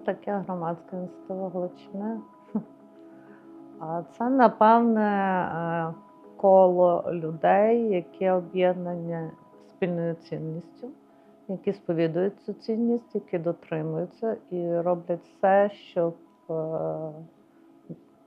таке громадське ініціатива Галичини? Це, напевне, е, коло людей, які об'єднані спільною цінністю, які сповідують цю цінність, які дотримуються і роблять все, щоб е,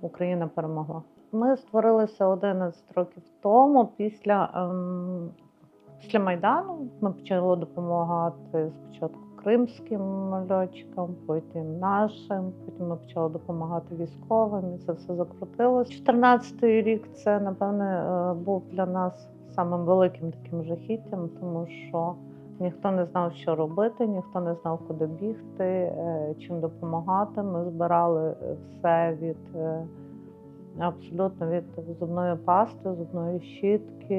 Україна перемогла. Ми створилися 11 років тому після, ем, після Майдану. Ми почали допомагати спочатку кримським льотчикам, потім нашим, потім ми почали допомагати військовим, і це все закрутилось. 14-й рік це, напевне, е, був для нас самим великим таким жахіттям, тому що ніхто не знав, що робити, ніхто не знав, куди бігти, е, чим допомагати. Ми збирали все від. Е, Абсолютно від зубної пасти, зубної щітки,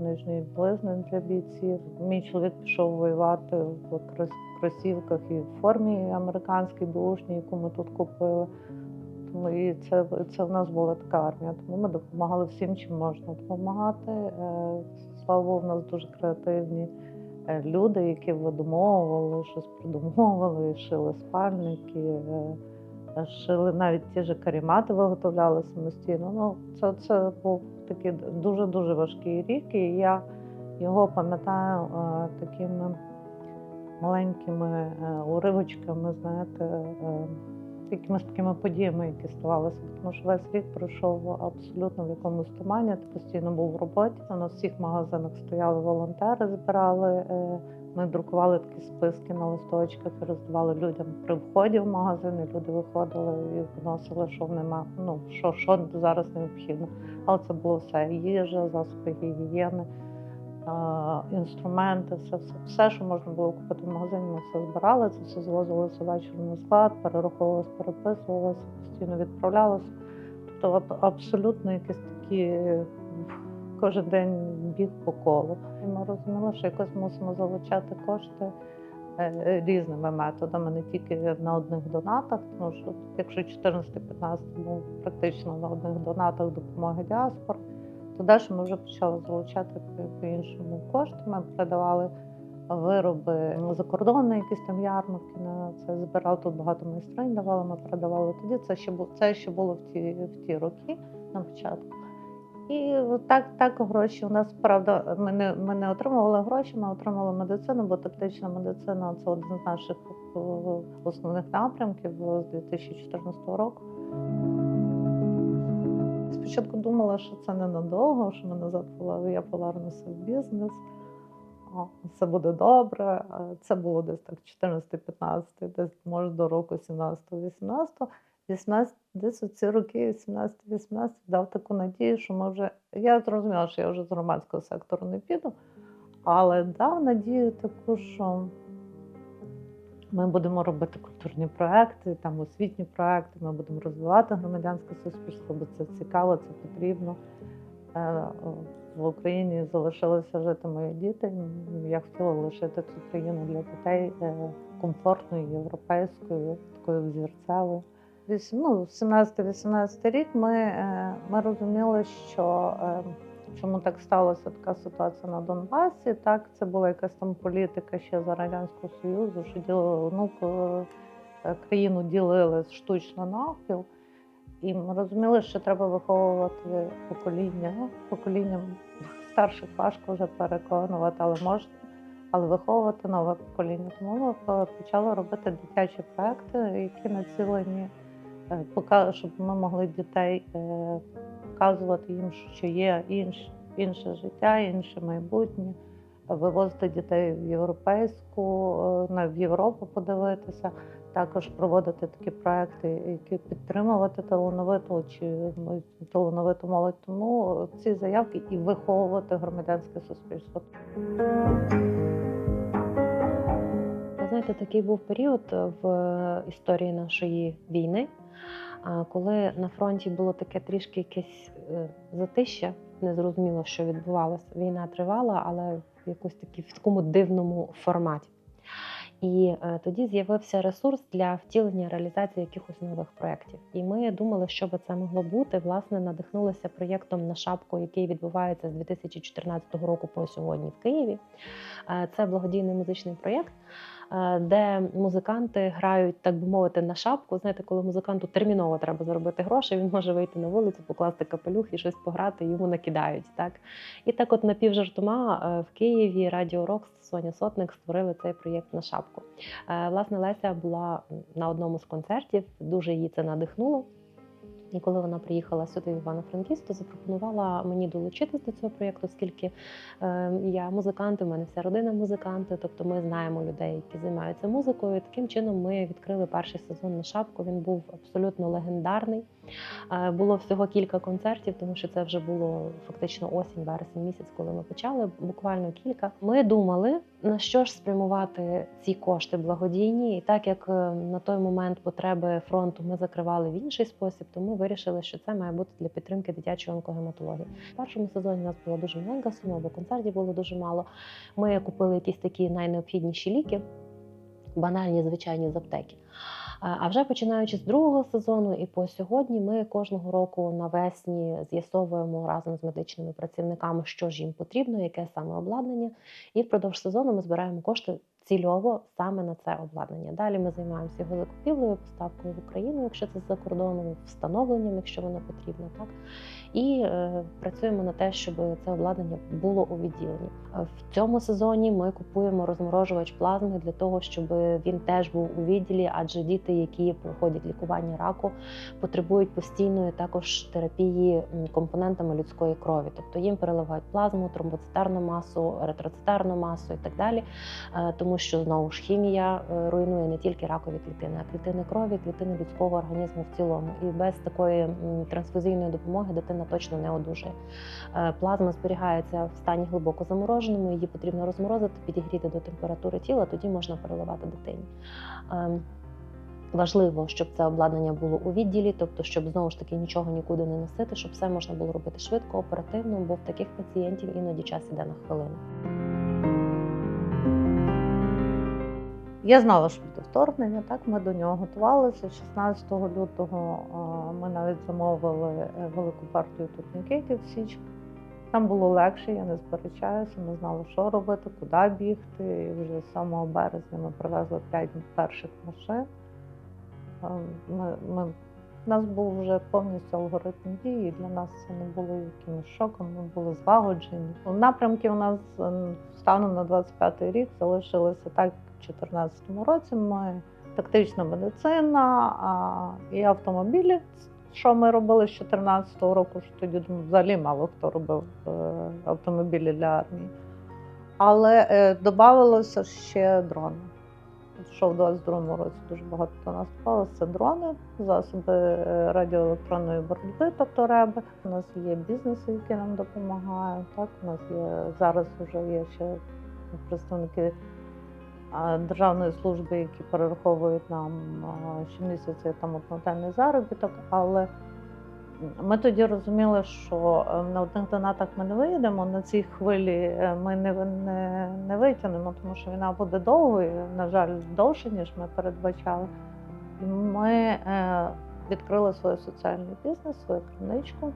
нижньої близни для бійців. Мій чоловік пішов воювати в крос- кросівках і в формі американській бушній, яку ми тут купили. Тому і це, це в нас була така армія. Тому ми допомагали всім, чим можна допомагати. Е, Слава Богу, в нас дуже креативні е, люди, які видумовували, щось придумовували, шили спальники. Шили навіть ті ж карімати, виготовляли самостійно. Ну, це, це був такий дуже дуже важкий рік, і я його пам'ятаю е, такими маленькими е, уривочками, знаєте, е, якимись такими подіями, які ставалися. Тому що весь рік пройшов абсолютно в якомусь тумані. Ти постійно був в роботі. На всіх магазинах стояли волонтери, збирали. Ми друкували такі списки на листочках роздавали людям при вході в магазин. і Люди виходили і вносили, що нема, ну що, що зараз необхідно. Але це було все їжа, засоби гігієни, інструменти, все, все, все, що можна було купити в магазині, ми все збирали. Це все звозилося ввечері на склад, перераховувалося, переписувалося, постійно відправлялося. Тобто абсолютно якісь такі кожен день біг по колу. Ми розуміли, що якось мусимо залучати кошти е, різними методами, не тільки на одних донатах, тому що якщо 14-15 був практично на одних донатах допомоги діаспор, то далі ми вже почали залучати по- по-іншому кошти. Ми передавали вироби за кордон якісь там ярмарки. На це збирали тут багато майстринь, давали, ми передавали тоді. Це ще було це ще було в ті в ті роки на початку. І так, так гроші. У нас правда, ми не, ми не отримували гроші, ми отримали медицину, бо тактична медицина це один з наших е, основних напрямків з 2014 року. Спочатку думала, що це ненадовго, що назад пола- я повернуся в бізнес. Все буде добре. Е, Це було десь так 14-15, десь може до року 17-18. 18, десь у ці роки, 17-18, дав таку надію, що ми вже. Я зрозуміла, що я вже з громадського сектору не піду, але дав надію таку, що ми будемо робити культурні проекти, там освітні проекти, ми будемо розвивати громадянське суспільство, бо це цікаво, це потрібно. Е, В Україні залишилися жити мої діти. Я хотіла лишити цю країну для дітей е, комфортною, європейською, такою взірцевою. Ну, 17-18 рік ми, е, ми розуміли, що е, чому так сталося така ситуація на Донбасі. Так, це була якась там політика ще за Радянського Союзу, що ділили, ну, е, країну ділили штучно навпіл. І ми розуміли, що треба виховувати покоління. Ну, поколінням старших важко вже переконувати, але можна, але виховувати нове покоління. Тому ми почали робити дитячі проекти, які націлені, щоб ми могли дітей е, показувати їм, що є інш, інше життя, інше майбутнє, вивозити дітей в європейську, е, в Європу подивитися також проводити такі проекти, які підтримувати талановиту чи талановиту молодь. Тому ці заявки і виховувати громадянське суспільство. Знаєте, такий був період в історії нашої війни, а, коли на фронті було таке трішки якесь е, затища, незрозуміло, що відбувалося. Війна тривала, але в якось такі в такому дивному форматі. І е, тоді з'явився ресурс для втілення реалізації якихось нових проєктів. І ми думали, що би це могло бути. Власне, надихнулися проєктом на шапку, який відбувається з 2014 року по сьогодні в Києві. Е, Це благодійний музичний проєкт. Е, де музиканти грають, так би мовити, на шапку. Знаєте, коли музиканту терміново треба заробити гроші, він може вийти на вулицю, покласти капелюх і щось пограти, йому накидають. Так? І так, от напівжартома е, в Києві Радіо Рок Соня Сотник створили цей проєкт на шапку. Е, Власне, Леся була на одному з концертів, дуже її це надихнуло. І коли вона приїхала сюди в Івано-Франківськ, то запропонувала мені долучитись до цього проєкту, оскільки е, я музикант, у мене вся родина музиканти, тобто ми знаємо людей, які займаються музикою. Таким чином ми відкрили перший сезон на шапку. Він був абсолютно легендарний. Е, Було всього кілька концертів, тому що це вже було фактично осінь, вересень місяць, коли ми почали. Буквально кілька. Ми думали, на що ж спрямувати ці кошти благодійні, і так як е, на той момент потреби фронту ми закривали в інший спосіб, то ми вирішили, що це має бути для підтримки дитячої онкогематології. В першому сезоні у нас була дуже маленька сума, бо концертів було дуже мало. Ми купили якісь такі найнеобхідніші ліки, банальні, звичайні з аптеки. А вже починаючи з другого сезону, і по сьогодні ми кожного року навесні з'ясовуємо разом з медичними працівниками, що ж їм потрібно, яке саме обладнання. І впродовж сезону ми збираємо кошти цільово саме на це обладнання. Далі ми займаємося його закупівлею, поставкою в Україну, якщо це з-за кордону, встановленням, якщо воно потрібно, так і е, працюємо на те, щоб це обладнання було у відділенні. В цьому сезоні ми купуємо розморожувач плазми для того, щоб він теж був у відділі, адже діти, які проходять лікування раку, потребують постійної також терапії компонентами людської крові, тобто їм переливають плазму, тромбоцитарну масу, еритроцитарну масу і так далі. Е, Що знову ж хімія е, руйнує не тільки ракові клітини, а клітини крові, клітини людського організму в цілому. І без такої трансфузійної допомоги дитина точно не одужає. Е, Плазма зберігається в стані глибоко замороженому, її потрібно розморозити, підігріти до температури тіла, тоді можна переливати дитині. Ем, Важливо, щоб це обладнання було у відділі, тобто, щоб знову ж таки нічого нікуди не носити, щоб все можна було робити швидко, оперативно, бо в таких пацієнтів іноді час іде на хвилину. Я знала, що буде вторгнення, так ми до нього готувалися. 16 лютого ми навіть замовили е, велику партію турнікетів в Січ. Там було легше, я не сперечаюся. Ми знали, що робити, куди бігти. І вже з 7 березня ми привезли 5 перших машин. Ми, ми, у нас був вже повністю алгоритм дії. Для нас це не було якимось шоком, ми були злагоджені. Напрямки у нас е, станом на 25-й рік залишилися так, в 2014 році. Ми тактична медицина і автомобілі. Що ми робили з 2014 року, що тоді взагалі мало хто робив е, автомобілі для армії. Але е, додавалося ще дрони. Що в 22-му році дуже багато до нас попало, це дрони, засоби е, радіоелектронної боротьби, тобто реби. У нас є бізнеси, які нам допомагають. Так, у нас є зараз вже є ще представники державної служби, які перераховують нам щомісяця там одноденний заробіток, але ми тоді розуміли, що е, на одних донатах ми не вийдемо, на цій хвилі е, ми не, не, не витягнемо, тому що війна буде довгою, на жаль, довше, ніж ми передбачали. І ми е, відкрили свій соціальний бізнес, свою крамничку.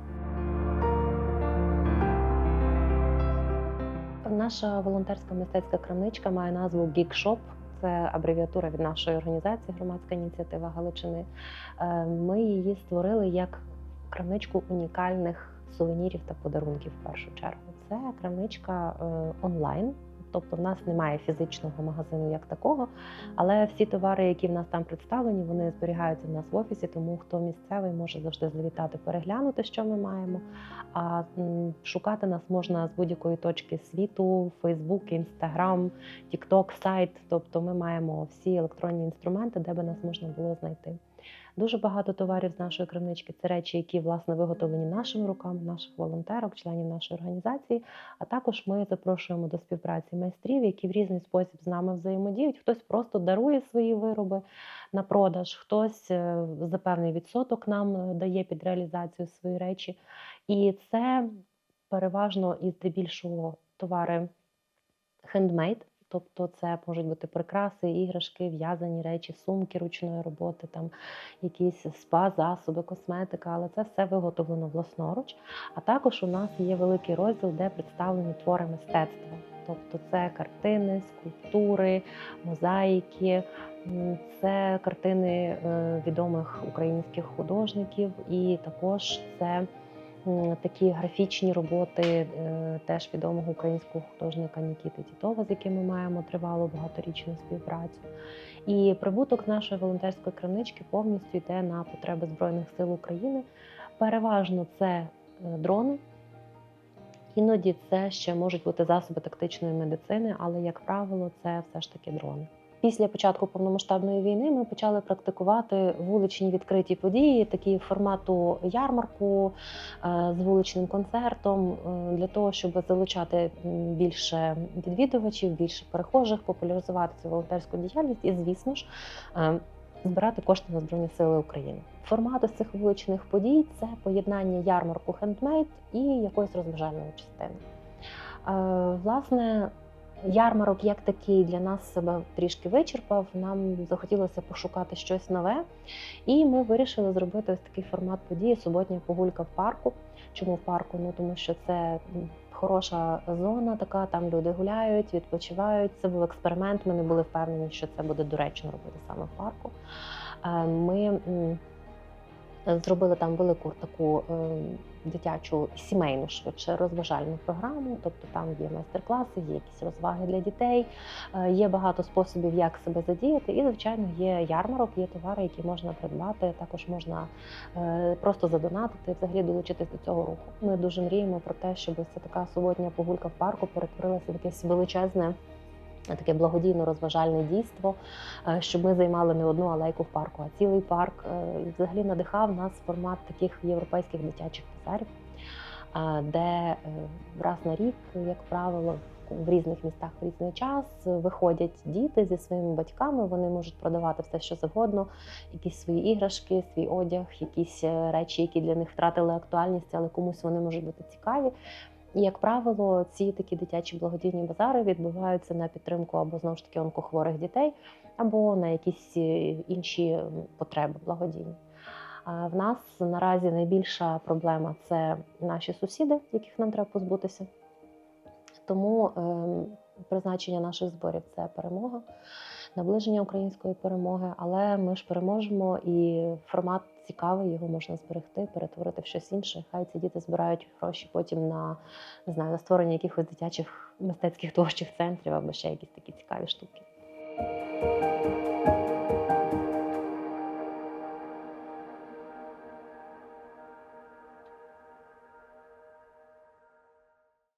Наша волонтерська мистецька крамничка має назву Shop. Це абревіатура від нашої організації Громадська ініціатива Галичини. Е, Ми її створили як крамничку унікальних сувенірів та подарунків в першу чергу. Це крамничка е, онлайн. Тобто в нас немає фізичного магазину як такого, але всі товари, які в нас там представлені, вони зберігаються в нас в офісі, тому хто місцевий може завжди завітати, переглянути, що ми маємо. А шукати нас можна з будь-якої точки світу: Facebook, Instagram, TikTok, сайт. Тобто ми маємо всі електронні інструменти, де би нас можна було знайти. Дуже багато товарів з нашої крамнички це речі, які власне виготовлені нашими руками, наших волонтерок, членів нашої організації. А також ми запрошуємо до співпраці майстрів, які в різний спосіб з нами взаємодіють. Хтось просто дарує свої вироби на продаж, хтось е, за певний відсоток нам е, дає під реалізацію свої речі. І це переважно і здебільшого товари хендмейд. Тобто це можуть бути прикраси, іграшки, в'язані речі, сумки ручної роботи, там якісь спа-засоби, косметика, але це все виготовлено власноруч. А також у нас є великий розділ, де представлені твори мистецтва. Тобто це картини, скульптури, мозаїки, це картини е, відомих українських художників, і також це такі графічні роботи е, теж відомого українського художника Нікіти Тітова, з яким ми маємо тривалу багаторічну співпрацю. І прибуток нашої волонтерської крамнички повністю йде на потреби Збройних сил України. Переважно це е, дрони. Іноді це ще можуть бути засоби тактичної медицини, але, як правило, це все ж таки дрони. Після початку повномасштабної війни ми почали практикувати вуличні відкриті події, такі формату ярмарку е, з вуличним концертом, е, для того, щоб залучати більше відвідувачів, більше перехожих, популяризувати цю волонтерську діяльність і, звісно ж, е, збирати кошти на Збройні Сили України. Формат із цих вуличних подій це поєднання ярмарку хендмейд і якоїсь розважальної частини. Власне, ярмарок як такий для нас себе трішки вичерпав. Нам захотілося пошукати щось нове, і ми вирішили зробити ось такий формат події суботня погулька в парку. Чому в парку? Ну тому що це хороша зона, така там люди гуляють, відпочивають. Це був експеримент. Ми не були впевнені, що це буде доречно робити саме в парку. Е, Ми зробили там велику таку е, дитячу сімейну швидше розважальну програму. Тобто там є майстер-класи, є якісь розваги для дітей, е, є багато способів, як себе задіяти. І, звичайно, є ярмарок, є товари, які можна придбати. Також можна е, просто задонатити, взагалі долучитись до цього руху. Ми дуже мріємо про те, щоб ця така суботня погулька в парку перетворилася в якесь величезне. Таке благодійно-розважальне дійство, е, щоб ми займали не одну алейку в парку, а цілий парк. Е, І взагалі надихав нас формат таких європейських дитячих базарів, е, де е, раз на рік, як правило, в різних містах в різний час виходять діти зі своїми батьками. Вони можуть продавати все, що завгодно, якісь свої іграшки, свій одяг, якісь е, речі, які для них втратили актуальність, але комусь вони можуть бути цікаві. Як правило, ці такі дитячі благодійні базари відбуваються на підтримку або знову ж таки онкохворих дітей, або на якісь е, інші потреби благодійні. А В нас наразі найбільша проблема це наші сусіди, яких нам треба позбутися. Тому ем, призначення наших зборів це перемога, наближення української перемоги. Але ми ж переможемо, і формат цікавий, його можна зберегти, перетворити в щось інше. Хай ці діти збирають гроші потім на не знаю, на створення якихось дитячих мистецьких творчих центрів або ще якісь такі цікаві штуки.